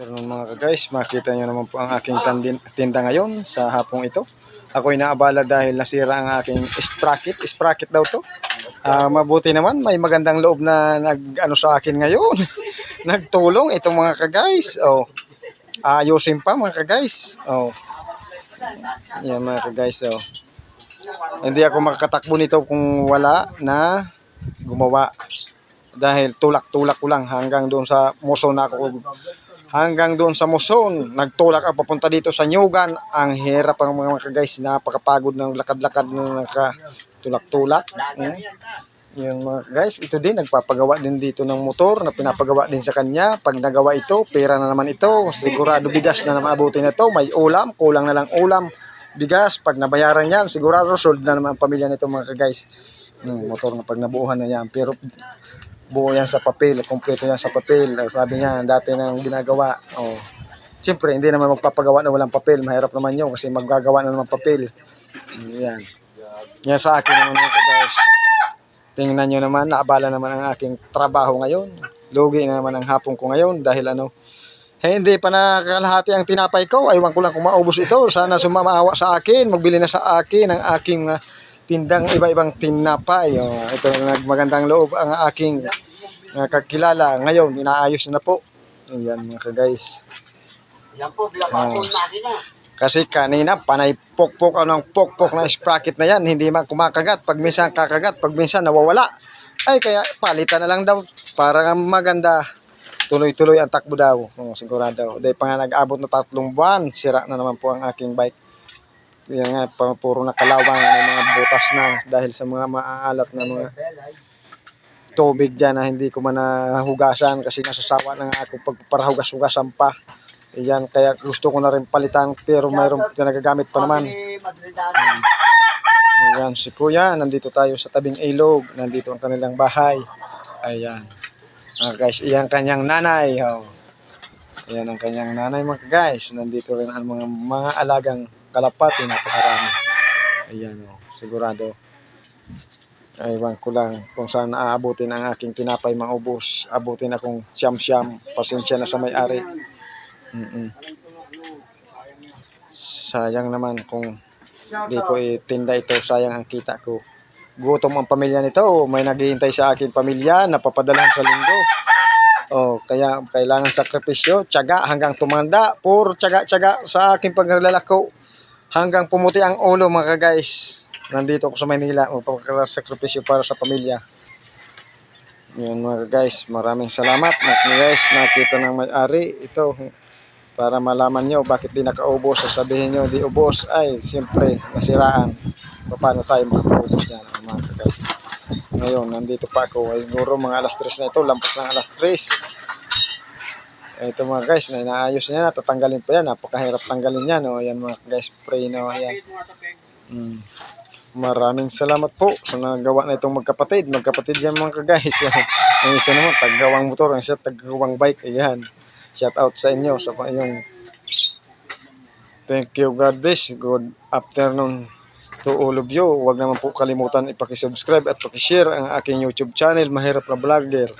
afternoon mga guys, makita nyo naman po ang aking tinda ngayon sa hapong ito. Ako'y naabala dahil nasira ang aking sprocket. Sprocket daw to. Ah, mabuti naman, may magandang loob na nag ano sa akin ngayon. Nagtulong itong mga ka-guys. Oh. Ayusin pa mga ka-guys. Oh. Yan mga ka-guys. Oh. Hindi ako makakatakbo nito kung wala na gumawa. Dahil tulak-tulak ko lang hanggang doon sa muso na ako hanggang doon sa Muson. Nagtulak ako papunta dito sa Nyugan. Ang hirap ang mga mga guys. Napakapagod ng lakad-lakad ng nakatulak-tulak. Mm. Yung mga guys, ito din, nagpapagawa din dito ng motor na pinapagawa din sa kanya. Pag nagawa ito, pera na naman ito. Sigurado bigas na naman abutin na ito. May ulam, kulang na lang ulam. Bigas, pag nabayaran yan, sigurado sold na naman ang pamilya nito mga guys. Yung motor na pag nabuuhan na yan. Pero buo yan sa papel, kompleto yan sa papel. Sabi niya, dati nang ginagawa. Oh. Siyempre, hindi naman magpapagawa na walang papel. Mahirap naman yun kasi maggagawa na naman papel. Yan. Yan sa akin naman mga guys. Tingnan nyo naman, naabala naman ang aking trabaho ngayon. Lugi na naman ang hapon ko ngayon dahil ano, eh, hindi pa nakakalahati ang tinapay ko. Aywan ko lang kung maubos ito. Sana sumamaawa sa akin. Magbili na sa akin ang aking ah, tindang iba-ibang tinapay. Oh, ito nagmagandang loob ang aking uh, kakilala. Ngayon, inaayos na po. Ayan mga guys. Yan po, bilabakon na sila. Kasi kanina, panay pokpok ano ng pokpok na sprocket na yan. Hindi man kumakagat. Pag minsan kakagat, pag minsan nawawala. Ay, kaya palitan na lang daw. Para maganda. Tuloy-tuloy ang takbo daw. Oh, sigurado. Dahil pa nga nag-abot na tatlong buwan, sira na naman po ang aking bike. Yan nga, puro nakalawang may mga butas na dahil sa mga maaalat na mga tubig dyan na hindi ko man nahugasan kasi nasasawa na nga ako pagparahugas-hugasan pa. Yan, kaya gusto ko na rin palitan pero mayroong nagagamit pa naman. Ayan, si Kuya, nandito tayo sa tabing ilog. Nandito ang kanilang bahay. Ayan. Mga guys, iyan kanyang nanay. Oh. Ayan ang kanyang nanay mga guys. Nandito rin ang mga, mga alagang kalapati. Napakarami. Ayan oh, sigurado. Aywan ko lang kung saan aabutin ang aking tinapay maubos. Abutin akong siyam-siyam. Pasensya na sa may-ari. Sayang naman kung di ko itinda ito, sayang ang kita ko. Gutom ang pamilya nito, may naghihintay sa akin pamilya, napapadalahan sa linggo. Oh, kaya kailangan sakripisyo, tiyaga hanggang tumanda, puro tiyaga-tiyaga sa aking paglalako. Hanggang pumuti ang ulo mga guys. Nandito ako sa Maynila, magpapakasakripisyo para sa pamilya. Yun mga guys, maraming salamat. Mga guys, nakita ng may-ari. Ito, para malaman nyo bakit di nakaubos. Sasabihin nyo, di ubos. Ay, siyempre, nasiraan. Paano tayo makaubos yan, mga guys. Ngayon, nandito pa ako. Ay, siguro mga alas 3 na ito. Lampas ng alas 3. Ito mga guys, na niya na. Tatanggalin pa yan. Napakahirap tanggalin yan. O, yan mga guys, pray na. Ayan. Mm. Maraming salamat po sa nagawa na itong magkapatid. Magkapatid yan mga ka-guys. ang isa naman, taggawang motor. Ang isa, taggawang bike. Ayan. Shout out sa inyo sa inyong Thank you. God bless. Good afternoon to all of you. Huwag naman po kalimutan ipakisubscribe at pakishare ang aking YouTube channel, Mahirap na Vlogger.